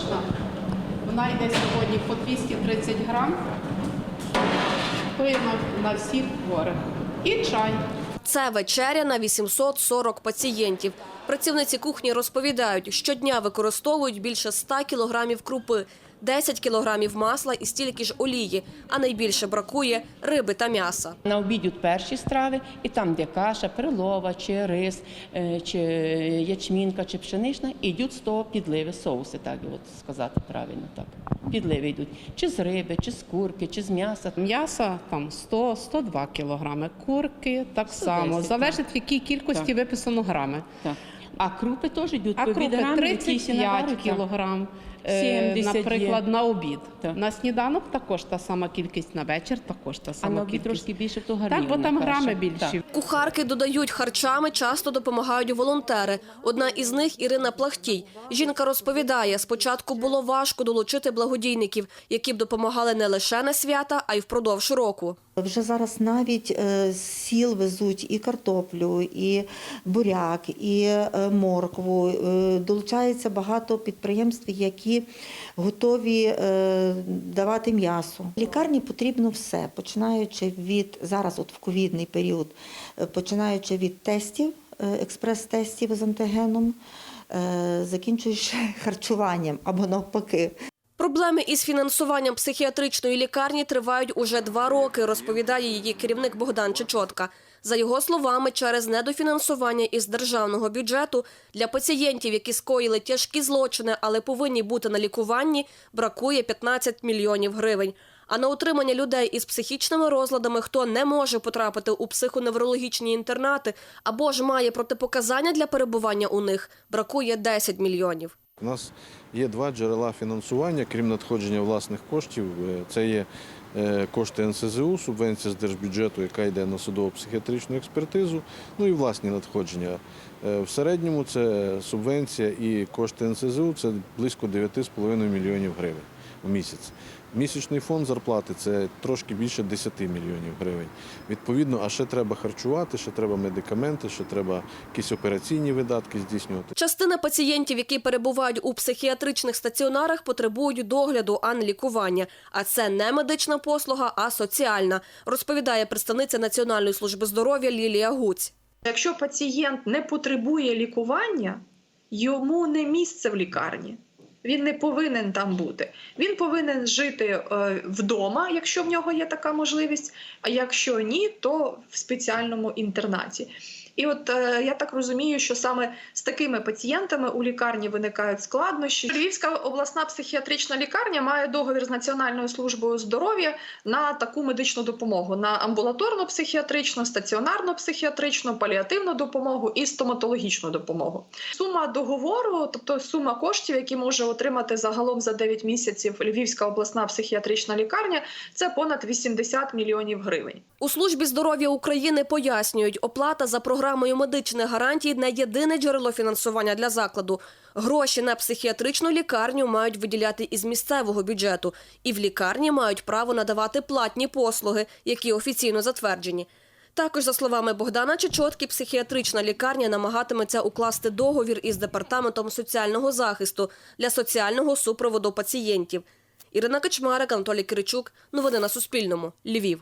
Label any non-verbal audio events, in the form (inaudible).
молочна. Вона йде сьогодні по 230 грам. Пиємо на всіх хворих. І чай. Це вечеря на 840 пацієнтів. Працівниці кухні розповідають, щодня використовують більше 100 кілограмів крупи, 10 кілограмів масла і стільки ж олії, а найбільше бракує риби та м'яса. На обід йдуть перші страви, і там, де каша, перлова, чи рис, е, чи ячмінка, чи пшенична, йдуть з того підливи, соуси, так от сказати правильно. так. Підливи йдуть чи з риби, чи з курки, чи з м'яса. М'яса там 100-102 кілограми. Курки так 110, само. так. Залежить в якій кількості Так. виписано грами. Так. А крупи теж йдуть А по крупи відграмі, якісь 35 наварять, кілограм. Е, 70 є. Наприклад, на обід. Так. На сніданок також та сама кількість, на вечір також та А сама на обід кількість. трошки більше, то Так, бо там грами Так. більші. Кухарки додають харчами, часто допомагають волонтери. Одна із них Ірина Плахтій. Жінка розповідає, спочатку було важко долучити благодійників, які б допомагали не лише на свята, а й впродовж року. Вже зараз навіть е, з сіл везуть і картоплю, і буряк, і е, моркву. Е, Долучається багато підприємств, які готові е, давати м'ясо. Лікарні потрібно все, починаючи від зараз, от в ковідний період, е, починаючи від тестів, е, експрес-тестів з антигеном, закінчуючи (laughs) харчуванням або навпаки. Проблеми із фінансуванням психіатричної лікарні тривають уже два роки, розповідає її керівник Богдан Чечотка. За його словами, через недофінансування із державного бюджету для пацієнтів, які скоїли тяжкі злочини, але повинні бути на лікуванні, бракує 15 мільйонів гривень. А на утримання людей із психічними розладами, хто не може потрапити у психоневрологічні інтернати або ж має протипоказання для перебування у них, бракує 10 мільйонів. У нас є два джерела фінансування, крім надходження власних коштів. Е, Це є е, кошти НСЗУ, субвенція з держбюджету, яка йде на судово-психіатричну експертизу, ну і власні надходження. Е, В середньому це субвенція і кошти НСЗУ це близько 9,5 мільйонів гривень в місяць. Місячний фонд зарплати це трошки більше 10 мільйонів гривень. Відповідно, а ще треба харчувати, ще треба медикаменти, ще треба якісь операційні видатки здійснювати. Частина пацієнтів, які перебувають у психіатричних стаціонарах, потребують догляду, а не лікування. А це не медична послуга, а соціальна, розповідає представниця Національної служби здоров'я Лілія Гуць. Якщо пацієнт не потребує лікування, йому не місце в лікарні. Він не повинен там бути. Він повинен жити е, вдома, якщо в нього є така можливість. А якщо ні, то в спеціальному інтернаті. І от е, я так розумію, що саме з такими пацієнтами у лікарні виникають складнощі. Львівська обласна психіатрична лікарня має договір з Національною службою здоров'я на таку медичну допомогу: на амбулаторну психіатричну, стаціонарну психіатричну, паліативну допомогу і стоматологічну допомогу. Сума договору, тобто сума коштів, які може отримати загалом за 9 місяців Львівська обласна психіатрична лікарня, це понад 80 мільйонів гривень. У службі здоров'я України пояснюють, оплата за програмою медичних гарантій не єдине джерело фінансування для закладу. Гроші на психіатричну лікарню мають виділяти із місцевого бюджету, і в лікарні мають право надавати платні послуги, які офіційно затверджені. Також, за словами Богдана Чечотки, психіатрична лікарня намагатиметься укласти договір із департаментом соціального захисту для соціального супроводу пацієнтів. Ірина Качмарик, Анатолій Киричук. Новини на Суспільному. Львів.